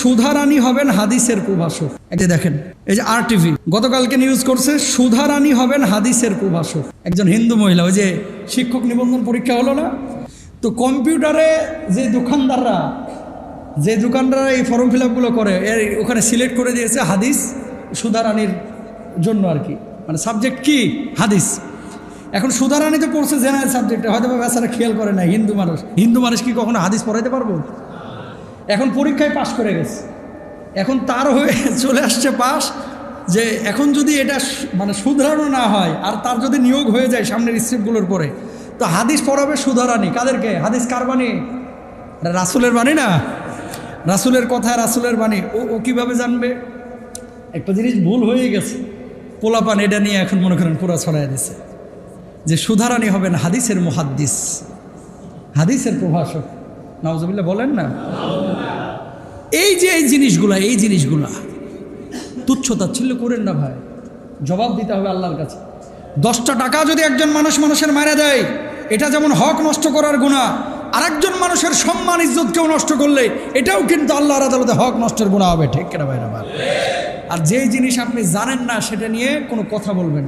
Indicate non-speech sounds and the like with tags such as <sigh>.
সুধারানী হবেন হাদিসের প্রভাষক যে দেখেন, এই যে আর টিভি গতকালকে নিউজ করছে, সুধারানী হবেন হাদিসের প্রভাষক একজন হিন্দু মহিলা, ওই যে শিক্ষক নিবন্ধন পরীক্ষা হলো না? তো কম্পিউটারে যে দোকানদাররা যে দোকানদাররা এই ফর্ম ফিল আপগুলো করে, এর ওখানে সিলেক্ট করে দিয়েছে হাদিস সুধারানীর জন্য আর কি। মানে সাবজেক্ট কি? হাদিস। এখন সুধারানী তো পড়ছে জেনারেল সাবজেক্টে হয়তো বা বেচারা খেয়াল করে না হিন্দু মানুষ। হিন্দু মানুষ কি কখনো হাদিস পড়াইতে পারব? এখন পরীক্ষায় পাশ করে গেছে। এখন তার হয়ে <laughs> চলে আসছে পাস যে এখন যদি এটা মানে শুধরানো না হয় আর তার যদি নিয়োগ হয়ে যায় সামনের স্টেপগুলোর পরে, তো হাদিস পড়াবে সুধারানি কাদেরকে? হাদিস কার বাণী? রাসুলের বাণী না? রাসুলের কথা, রাসুলের বাণী। ও ও কীভাবে জানবে? একটা জিনিস ভুল হয়ে গেছে। পোলাপান এটা নিয়ে এখন মনে করেন পুরা ছড়াই দিছে। যে সুধারানি হবেন হাদিসের মুহাদ্দিস। হাদিসের প্রভাষক। নওয়াজবিল্লা বলেন না এই যে এই জিনিসগুলা এই জিনিসগুলা তুচ্ছ তাচ্ছিল্য করেন না ভাই জবাব দিতে হবে আল্লাহর কাছে দশটা টাকা যদি একজন মানুষ মানুষের মারা দেয়, এটা যেমন হক নষ্ট করার গুণা, আরেকজন মানুষের সম্মান, ইজ্জতকেও নষ্ট করলে, এটাও কিন্তু আল্লাহর আদালতে হক নষ্টের গুণা হবে ঠিক কেনা ভাই? আর যেই জিনিস আপনি জানেন না, সেটা নিয়ে কোনো কথা বলবেন।